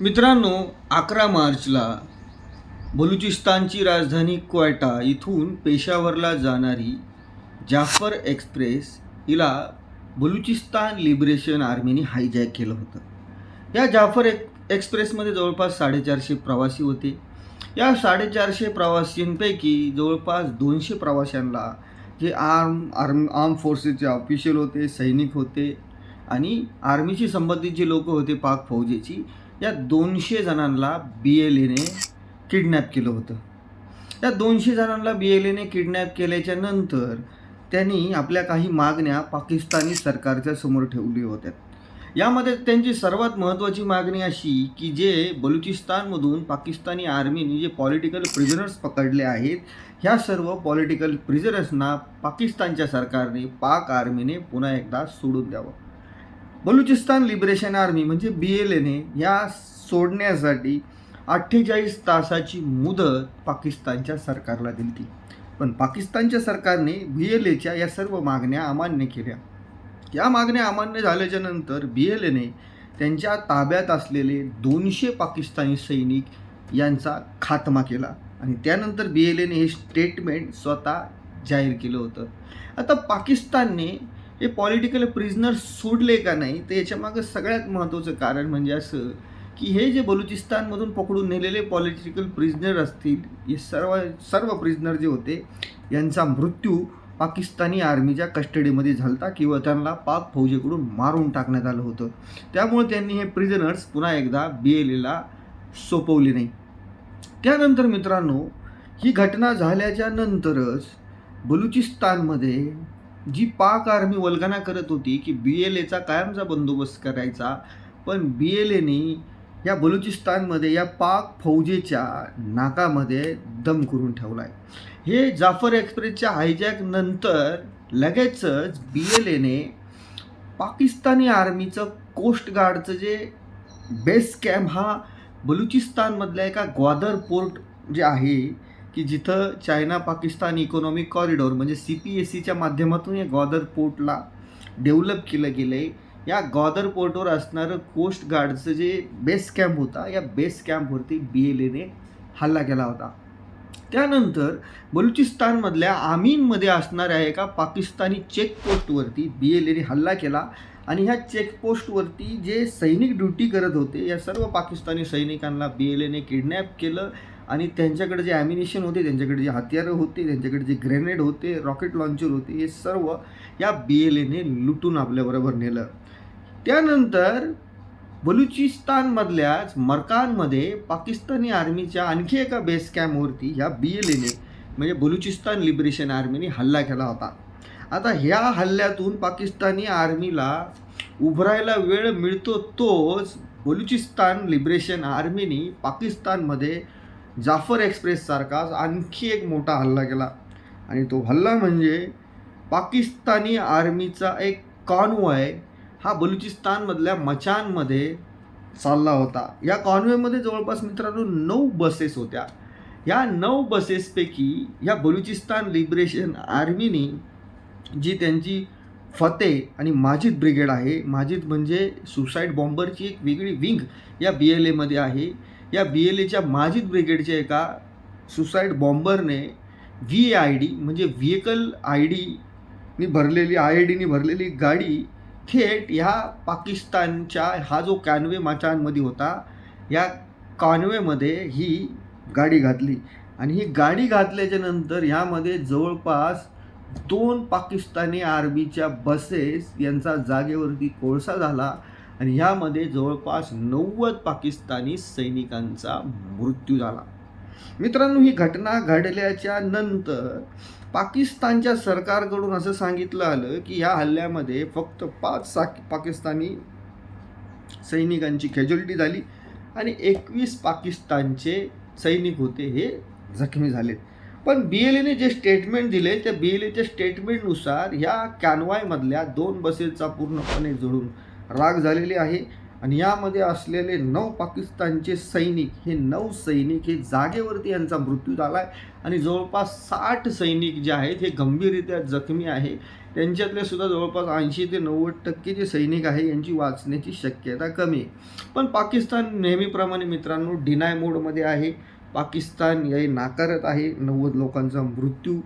मित्रांनो अकरा मार्चला बलुचिस्तानची राजधानी क्वेटा इथून पेशावरला जाणारी जाफर एक्सप्रेस हिला बलुचिस्तान लिबरेशन आर्मीने हायजॅक केलं होतं. या जाफर एक एक्सप्रेसमध्ये जवळपास साडेचारशे प्रवासी होते. या साडेचारशे प्रवासींपैकी जवळपास दोनशे प्रवाशांना जे आर्म आर्म आर्म फोर्सेसचे ऑफिशियल होते सैनिक होते आणि आर्मीशी संबंधित जे लोक होते पाक फौजेची या दोनशे जणांना बी एल एने किडनॅप केलं होतं. या दोनशे जणांना बी एल एने किडनॅप केल्याच्यानंतर त्यांनी आपल्या काही मागण्या पाकिस्तानी सरकारच्या समोर ठेवली होत्या. यामध्ये त्यांची सर्वात महत्त्वाची मागणी अशी की जे बलुचिस्तानमधून पाकिस्तानी आर्मीने जे पॉलिटिकल प्रिझनर्स पकडले आहेत ह्या सर्व पॉलिटिकल प्रिझनर्सना पाकिस्तानच्या सरकारने पाक आर्मीने पुन्हा एकदा सोडून द्यावं. बलुचिस्तान लिबरेशन आर्मी म्हणजे बी एल एने या सोडण्यासाठी अठ्ठेचाळीस तासाची मुदत पाकिस्तानच्या सरकारला दिली पण पाकिस्तानच्या सरकारने बी एल एच्या या सर्व मागण्या अमान्य केल्या. या मागण्या अमान्य झाल्याच्यानंतर बी एल एने त्यांच्या ताब्यात असलेले दोनशे पाकिस्तानी सैनिक यांचा खात्मा केला आणि त्यानंतर बी एल एने हे स्टेटमेंट स्वतः जाहीर केलं होतं. आता पाकिस्तानने हे पॉलिटिकल प्रिझनर सोडले का नाही तर याच्यामागं सगळ्यात महत्त्वाचं कारण म्हणजे असं की हे जे बलुचिस्तानमधून पकडून नेलेले पॉलिटिकल प्रिझनर असतील हे सर्व सर्व प्रिझनर जे होते यांचा मृत्यू पाकिस्तानी आर्मीच्या कस्टडीमध्ये झालता किंवा त्यांना पाक फौजेकडून मारून टाकण्यात आलं होतं. त्यामुळे त्यांनी हे प्रिझनर्स पुन्हा एकदा बी एल एला सोपवले नाही. त्यानंतर मित्रांनो ही घटना झाल्याच्या नंतरच बलुचिस्तानमध्ये जी पाक आर्मी वल्गना करत होती की बी एल एचा कायमचा बंदोबस्त करायचा पण बी एल एने या बलुचिस्तानमध्ये या पाक फौजेच्या नाकामध्ये दम करून ठेवला आहे हे जाफर एक्सप्रेसच्या हायजॅक नंतर लगेचच बी एल एने पाकिस्तानी आर्मीचं कोस्ट गार्डचं जे बेस कॅम्प हा बलुचिस्तानमधल्या एका ग्वादर पोर्ट जे आहे की जिथं चायना पाकिस्तान इकॉनॉमिक कॉरिडॉर म्हणजे सी पी एस सीच्या माध्यमातून या ग्वादर पोर्टला डेव्हलप केलं गेलं आहे या ग्वादर पोर्टवर असणारं कोस्ट गार्डचं जे बेस कॅम्प होता या बेस कॅम्पवरती बी एल एने हल्ला केला होता. त्यानंतर बलुचिस्तानमधल्या आमीनमध्ये असणाऱ्या एका पाकिस्तानी चेकपोस्टवरती बी एल एने हल्ला केला आणि ह्या चेकपोस्टवरती जे सैनिक ड्युटी करत होते या सर्व पाकिस्तानी सैनिकांना बी एल एने किडनॅप केलं आणि त्यांच्याकडे जे ॲम्युनिशन होते त्यांच्याकडे जे हत्यारं होते त्यांच्याकडे जे ग्रेनेड होते रॉकेट लॉन्चर होते हे सर्व या बी एल एने लुटून आपल्याबरोबर नेलं. त्यानंतर बलुचिस्तानमधल्याच मरकानमध्ये पाकिस्तानी आर्मीच्या आणखी एका बेस कॅम्पवरती ह्या बी एल एने म्हणजे बलुचिस्तान लिबरेशन आर्मीने हल्ला केला होता. आता ह्या हल्ल्यातून पाकिस्तानी आर्मीला उभरायला वेळ मिळतो तोच बलुचिस्तान लिबरेशन आर्मीनी पाकिस्तानमध्ये जाफर एक्सप्रेससारखा आणखी एक मोठा हल्ला केला. आणि तो हल्ला म्हणजे पाकिस्तानी आर्मीचा एक कॉन्वॉय हा बलुचिस्तानमधल्या मचानमध्ये चालला होता. या कॉन्वेमध्ये जवळपास मित्रांनो नऊ बसेस होत्या. या नऊ बसेसपैकी या बलुचिस्तान लिबरेशन आर्मीनी जी त्यांची फते आणि माजिद ब्रिगेड आहे माजिद म्हणजे सुसाईड बॉम्बरची एक वेगळी विंग या बी एल एमध्ये आहे. या बी एल एच्या माजिद ब्रिगेडच्या एका सुसाईड बॉम्बरने म्हणजे व्ही आय डी म्हणजे व्हिकल आय डीनी भरलेली आय आय डीनी भरलेली गाडी थेट ह्या पाकिस्तानच्या हा जो कॅनवे माचांमध्ये होता या कॉन्वेमध्ये ही गाडी घातली. आणि ही गाडी घातल्याच्या नंतर ह्यामध्ये जवळपास दोन पाकिस्तानी आर्मीच्या बसेस यांचा जागेवरती कोळसा झाला. आणि ह्यामध्ये जवळपास नव्वद पाकिस्तानी सैनिकांचा मृत्यू झाला. मित्रांनो ही घटना घडल्याच्या नंतर पाकिस्तानच्या सरकारकडून असं सांगितलं आलं की या हल्ल्यामध्ये फक्त पाच सा पाकिस्तानी सैनिकांची कॅज्युलिटी झाली आणि एकवीस पाकिस्तानचे सैनिक होते हे जखमी झाले. पण बी एल एने जे स्टेटमेंट दिले त्या बी एल एच्या स्टेटमेंटनुसार ह्या कॅनवायमधल्या दोन बसेसचा पूर्णपणे जोडून राग झालेली आहे. आणि यामध्ये असलेले नऊ पाकिस्तानचे सैनिक हे नऊ सैनिक हे जागेवरती यांचा मृत्यू झाला आहे आणि जवळपास साठ सैनिक जे आहेत हे गंभीररित्या जखमी आहे. त्यांच्यातले सुद्धा जवळपास ऐंशी ते नव्वद टक्के जे सैनिक आहे यांची वाचण्याची शक्यता कमी आहे. पण पाकिस्तान नेहमीप्रमाणे मित्रांनो डिनाय मोडमध्ये आहे. पाकिस्तान हे नाकारत आहे. नव्वद लोकांचा मृत्यू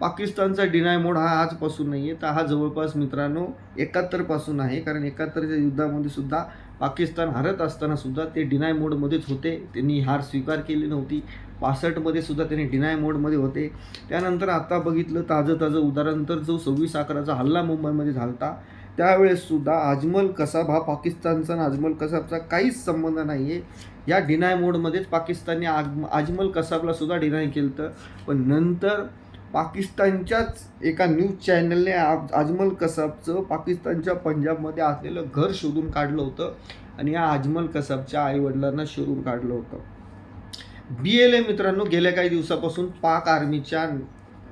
पाकिस्तानचा डिनाय मोड हा आजपासून नाही आहे तर हा जवळपास मित्रांनो एकाहत्तरपासून आहे. कारण एकाहत्तरच्या युद्धामध्ये सुद्धा पाकिस्तान हरत असताना सुद्धा ते डिनाय मोडमध्येच होते. त्यांनी हार स्वीकार केली नव्हती. पासष्टमध्ये सुद्धा त्यांनी डिनाय मोडमध्ये होते. त्यानंतर आता बघितलं ताजं ताजं उदाहरण तर जो सव्वीस अकराचा हल्ला मुंबईमध्ये झालता त्यावेळेससुद्धा अजमल कसाब हा पाकिस्तानचा आणि अजमल कसाबचा काहीच संबंध नाही आहे या डिनाय मोडमध्येच पाकिस्तानने आग अजमल कसाबला सुद्धा डिनाय केलं होतं पण नंतर पाकिस्तानच्याच एका न्यूज चॅनलने आज- अजमल कसाबचं पाकिस्तानच्या पंजाबमध्ये असलेलं घर शोधून काढलं होतं आणि या अजमल कसाबच्या आईवडिलांना शोधून काढलं होतं. बी एल ए मित्रांनो गेल्या काही दिवसापासून पाक आर्मीच्या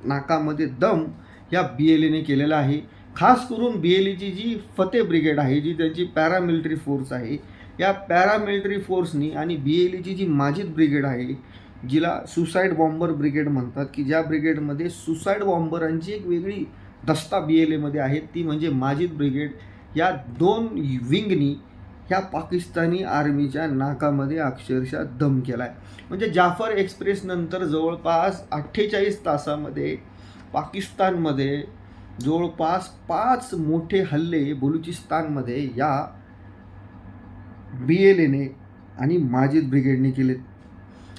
नाकामध्ये दम या बी एल एने केलेला आहे. खास करून बी एल एची जी फतेह ब्रिगेड आहे जी त्यांची पॅरामिलिटरी फोर्स आहे या पॅरामिलिटरी फोर्सनी आणि बी एल एची जी माजिद ब्रिगेड आहे जिला सुसाईड बॉम्बर ब्रिगेड म्हणतात की ज्या ब्रिगेडमध्ये सुसाईड बॉम्बरांची एक वेगळी दस्ता बी एल एमध्ये आहे ती म्हणजे माजिद ब्रिगेड. या दोन विंगनी ह्या पाकिस्तानी आर्मीच्या नाकामध्ये अक्षरशः दम केला आहे म्हणजे जाफर एक्सप्रेस नंतर जवळपास अठ्ठेचाळीस तासामध्ये पाकिस्तानमध्ये जवळपास पाच मोठे हल्ले बलुचिस्तानमध्ये या बी एल एने आणि माजिद ब्रिगेडने केलेत.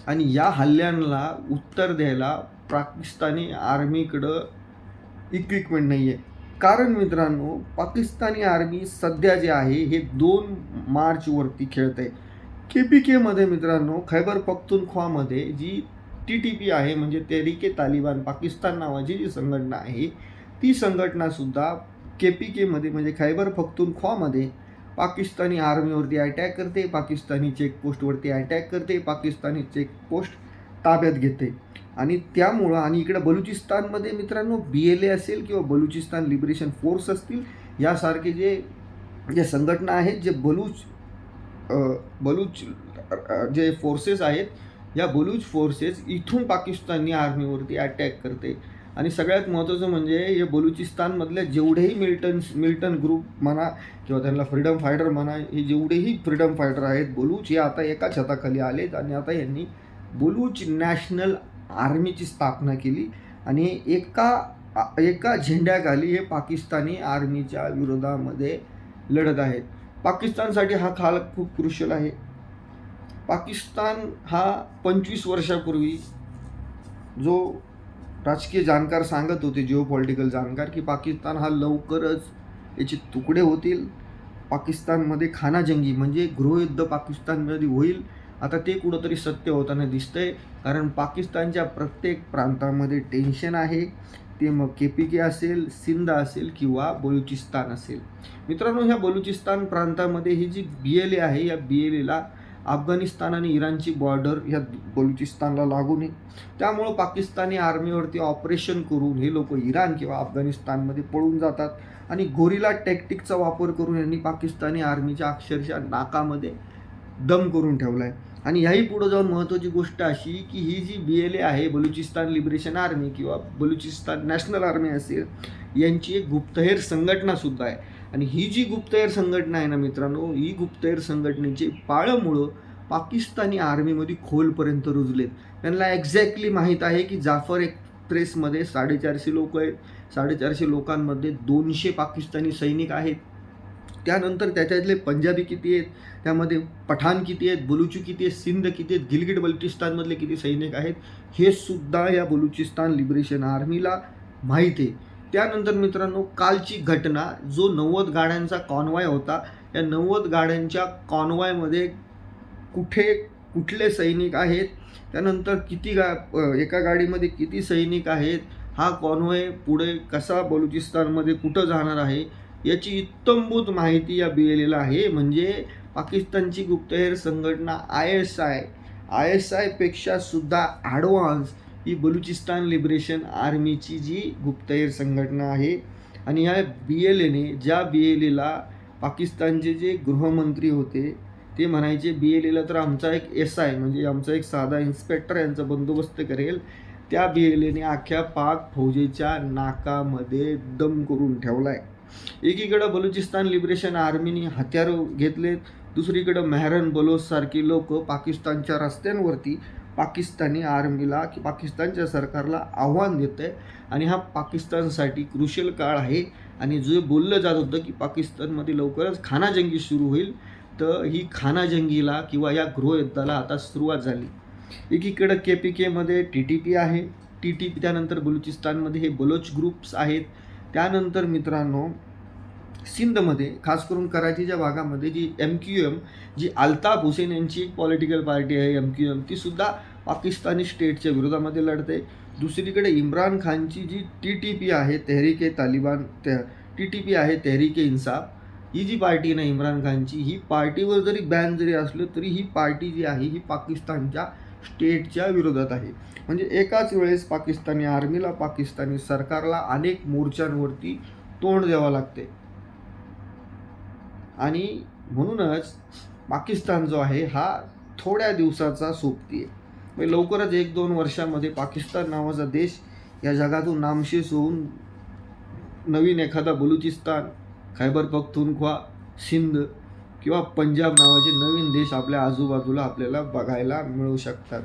आणि या हल्ल्यांना उत्तर द्यायला पाकिस्तानी आर्मीकडं इक्विपमेंट नाही आहे कारण मित्रांनो पाकिस्तानी आर्मी सध्या जे आहे हे दोन मार्चवरती खेळत आहे के पी केमध्ये मित्रांनो खैबर पख्तुनख्वामध्ये जी टी टी पी आहे म्हणजे तेरिके तालिबान पाकिस्तान नावाची जी संघटना आहे ती संघटनासुद्धा के पी केमध्ये म्हणजे खैबर पख्तूनख्वामध्ये पाकिस्तानी आर्मीवरती अटॅक करते पाकिस्तानी चेकपोस्टवरती अटॅक करते पाकिस्तानी चेकपोस्ट ताब्यात घेते. आणि त्यामुळं आणि इकडं बलुचिस्तानमध्ये मित्रांनो बी एल ए असेल किंवा बलुचिस्तान लिबरेशन फोर्स असतील यासारखे जे जे संघटना आहेत जे बलूच बलूच जे फोर्सेस आहेत या बलूच फोर्सेस इथून पाकिस्तानी आर्मीवरती अटॅक करते. आणि सगळ्यात महत्त्वाचं म्हणजे हे बलुचिस्तानमधल्या जेवढेही मिल्टन मिल्टन ग्रुप म्हणा किंवा त्यांना फ्रीडम फायटर म्हणा हे जेवढेही फ्रीडम फायटर आहेत बलूच हे आता एका छताखाली आलेत आणि आता यांनी बलूच नॅशनल आर्मीची स्थापना केली आणि एका एका झेंड्याखाली हे पाकिस्तानी आर्मीच्या विरोधामध्ये लढत आहेत. पाकिस्तानसाठी हा काळ खूप क्रुशल आहे. पाकिस्तान हा पंचवीस वर्षापूर्वी जो राजकीय जाणकार सांगत होते जिओ पॉलिटिकल जाणकार की पाकिस्तान हा लवकरच याचे तुकडे होतील. पाकिस्तानमध्ये खानाजंगी म्हणजे गृहयुद्ध पाकिस्तानमध्ये होईल. आता ते कुठंतरी सत्य होताना दिसतंय कारण पाकिस्तानच्या प्रत्येक प्रांतामध्ये टेन्शन आहे. ते मग के पी के असेल सिंध असेल किंवा बलुचिस्तान असेल. मित्रांनो ह्या बलुचिस्तान प्रांतामध्ये ही जी बी एल ए आहे या बी एल एला अफगाणिस्तान आणि इराणची बॉर्डर ह्या बलुचिस्तानला लागून आहे त्यामुळं पाकिस्तानी आर्मीवरती ऑपरेशन करून हे लोक इराण किंवा अफगाणिस्तानमध्ये पळून जातात आणि गोरिला टॅक्टिकचा वापर करून यांनी पाकिस्तानी आर्मीच्या अक्षरशः नाकामध्ये दम करून ठेवला आहे आणि याही पुढं जाऊन महत्त्वाची गोष्ट अशी की ही जी बी एल ए आहे बलुचिस्तान लिबरेशन आर्मी किंवा बलुचिस्तान नॅशनल आर्मी असेल यांची एक गुप्तहेर संघटनासुद्धा आहे. आणि ही जी गुप्तहेर संघटना आहे ना मित्रांनो ही गुप्तहेर संघटनेची पाळंमुळं पाकिस्तानी आर्मीमध्ये खोलपर्यंत रुजलेत. त्यांना एक्झॅक्टली माहीत आहे की जाफर एक्सप्रेसमध्ये साडेचारशे लोक आहेत. साडेचारशे लोकांमध्ये दोनशे पाकिस्तानी सैनिक आहेत. त्यानंतर त्याच्यातले पंजाबी किती आहेत? त्यामध्ये पठाण किती आहेत? बलुची किती आहेत? सिंध किती आहेत? गिलगिट बलुचिस्तानमधले किती सैनिक आहेत? हे सुद्धा या बलुचिस्तान लिबरेशन आर्मीला माहीत आहे. त्यानंतर मित्रांनो कालची घटना जो नव्वद गाड्यांचा कॉन्वॉय होता या नव्वद गाड्यांच्या कॉन्वॉयमध्ये कुठे कुठले सैनिक आहेत त्यानंतर किती गा एका गाडीमध्ये किती सैनिक आहेत हा कॉन्वॉय पुढे कसा बलुचिस्तानमध्ये कुठं जाणार आहे याची इत्तमभूत माहिती या बी एल एला आहे. म्हणजे पाकिस्तानची गुप्तहेर संघटना I S I I S आयपेक्षा सुद्धा ॲडव्हान्स ही बलुचिस्तान लिबरेशन आर्मीची जी गुप्तहेर संघटना आहे. आणि या बी एल एने ज्या बी एल एला पाकिस्तानचे जे गृहमंत्री होते ते म्हणायचे बी एल एला तर आमचा एक एस आय म्हणजे आमचा एक साधा इन्स्पेक्टर यांचा बंदोबस्त करेल. त्या बी एल एने अख्ख्या पाक फौजेच्या नाकामध्ये दम करून ठेवलाय. एकीकडं बलुचिस्तान लिबरेशन आर्मीने हत्यार घेतलेत दुसरीकडं मेहरन बलोससारखी लोक पाकिस्तानच्या रस्त्यांवरती पाकिस्तानी आर्मीला की पाकिस्तानच्या सरकारला आव्हान देत आहे आणि हा पाकिस्तानसाठी क्रुशल काळ आहे आणि जे बोललं जात होतं की पाकिस्तानमध्ये लवकरच खानाजंगी सुरू होईल तर ही खानाजंगीला किंवा या गृहयुद्धाला आता सुरुवात झाली. एकीकडं के पी केमध्ये टी टी पी आहे. टी टी पी त्यानंतर बलुचिस्तानमध्ये हे बलोच ग्रुप्स आहेत. त्यानंतर मित्रांनो सिंधमध्ये खास करून कराचीच्या भागामध्ये जी एम क्यू एम जी अल्ताफ हुसेन यांची एक पॉलिटिकल पार्टी आहे एम क्यू एम तीसुद्धा पाकिस्तानी स्टेटच्या विरोधामध्ये लढते. दुसरीकडे इम्रान खानची जी टी टी पी आहे तेहरीक ए तालिबान ते टी टी पी आहे तेहरीके इन्साफ ही जी पार्टी आहे ना इम्रान खानची ही पार्टीवर जरी बॅन जरी असलं तरी ही पार्टी जी आहे ही पाकिस्तानच्या स्टेटच्या विरोधात आहे. म्हणजे एकाच वेळेस पाकिस्तानी आर्मीला पाकिस्तानी सरकारला अनेक मोर्चांवरती तोंड द्यावं लागते. आणि म्हणूनच पाकिस्तान जो आहे हा थोड्या दिवसाचा सोबती आहे. म्हणजे लवकरच एक दोन वर्षामध्ये पाकिस्तान नावाचा देश या जगातून नामशेष होऊन नवीन एखादा बलुचिस्तान खैबर पख्तुनख्वा सिंध किंवा पंजाब नावाचे नवीन देश आपल्या आजूबाजूला आपल्याला बघायला मिळू शकतात.